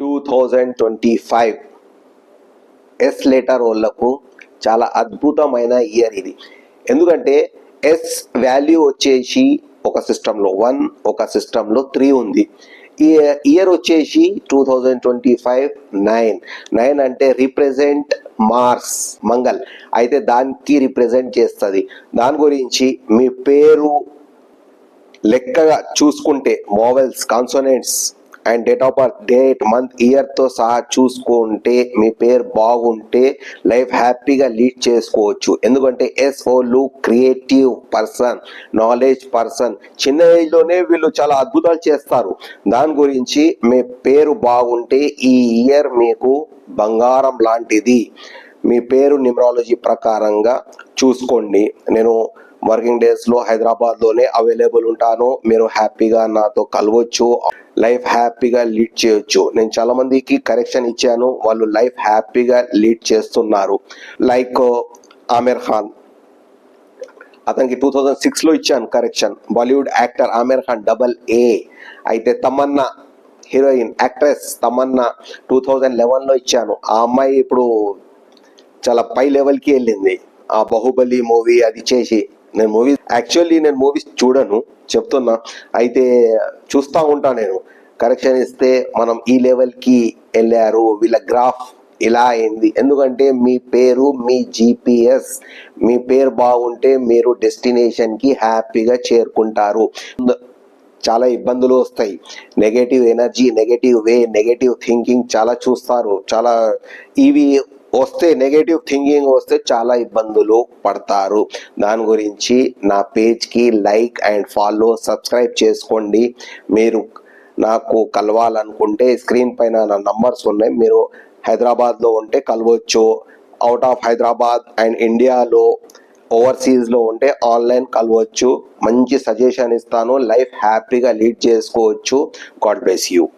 Two thousand twenty five S letter వాళ్ళకు చాలా అద్భుతమైన ఇయర్ ఇది. ఎందుకంటే ఎస్ వాల్యూ వచ్చేసి ఒక సిస్టంలో వన్ ఒక సిస్టంలో త్రీ ఉంది. ఇయర్ వచ్చేసి two thousand twenty five nine nine అంటే రిప్రజెంట్ మార్స్ మంగల్ అయితే దానికి రిప్రజెంట్ చేస్తుంది. దాని గురించి మీ పేరు లెక్కగా చూసుకుంటే vowels consonants and date of birth date month ఇయర్తో సహా చూసుకుంటే మీ పేరు బాగుంటే లైఫ్ హ్యాపీగా లీడ్ చేసుకోవచ్చు. ఎందుకంటే ఎస్ ఓలు క్రియేటివ్ పర్సన్ నాలెడ్జ్ పర్సన్ చిన్న ఏజ్లోనే వీళ్ళు చాలా అద్భుతాలు చేస్తారు. దాని గురించి మీ పేరు బాగుంటే ఈ ఇయర్ మీకు బంగారం లాంటిది. మీ పేరు న్యూమరాలజీ ప్రకారంగా చూసుకోండి. నేను వర్కింగ్ డేస్లో హైదరాబాద్లోనే అవైలబుల్ ఉంటాను. మీరు హ్యాపీగా నాతో కలవచ్చు. లైఫ్ హ్యాపీగా లీడ్ చేయొచ్చు. నేను చాలా మందికి కరెక్షన్ ఇచ్చాను. వాళ్ళు లైఫ్ హ్యాపీగా లీడ్ చేస్తున్నారు. లైక్ ఆమిర్ ఖాన్. అతనికి టూ థౌజండ్ సిక్స్లో ఇచ్చాను correction. Bollywood actor Aamir Khan double A. అయితే Tamannaah heroine actress Tamannaah two thousand లెవెన్లో ఇచ్చాను. ఆ అమ్మాయి ఇప్పుడు చాలా పై లెవెల్కి వెళ్ళింది. ఆ బాహుబలి మూవీ అది చేసి నేను మూవీ యాక్చువల్లీ నేను మూవీస్ చూడను చెప్తున్నా. అయితే చూస్తూ ఉంటా నేను. కరెక్షన్ ఇస్తే మనం ఈ లెవెల్కి వెళ్ళారు వీళ్ళ గ్రాఫ్ ఇలా అయింది. ఎందుకంటే మీ పేరు మీ జీపీఎస్ మీ పేరు బాగుంటే మీరు డెస్టినేషన్కి హ్యాపీగా చేరుకుంటారు. చాలా ఇబ్బందులు వస్తాయి. Negative energy negative way negative thinking చాలా చూస్తారు. చాలా ఇవి వస్తే నెగటివ్ థింకింగ్ వస్తే చాలా ఇబ్బందులు పడతారు. దాని గురించి నా పేజ్కి లైక్ అండ్ ఫాలో సబ్స్క్రైబ్ చేసుకోండి. మీరు నాకు కలవాలనుకుంటే స్క్రీన్ పైన నా నంబర్స్ ఉన్నాయి. మీరు హైదరాబాద్లో ఉంటే కలవచ్చు. అవుట్ ఆఫ్ హైదరాబాద్ అండ్ ఇండియాలో ఓవర్సీస్లో ఉంటే ఆన్లైన్ కలవచ్చు. మంచి సజెషన్ ఇస్తాను. లైఫ్ హ్యాపీగా లీడ్ చేసుకోవచ్చు. God bless you.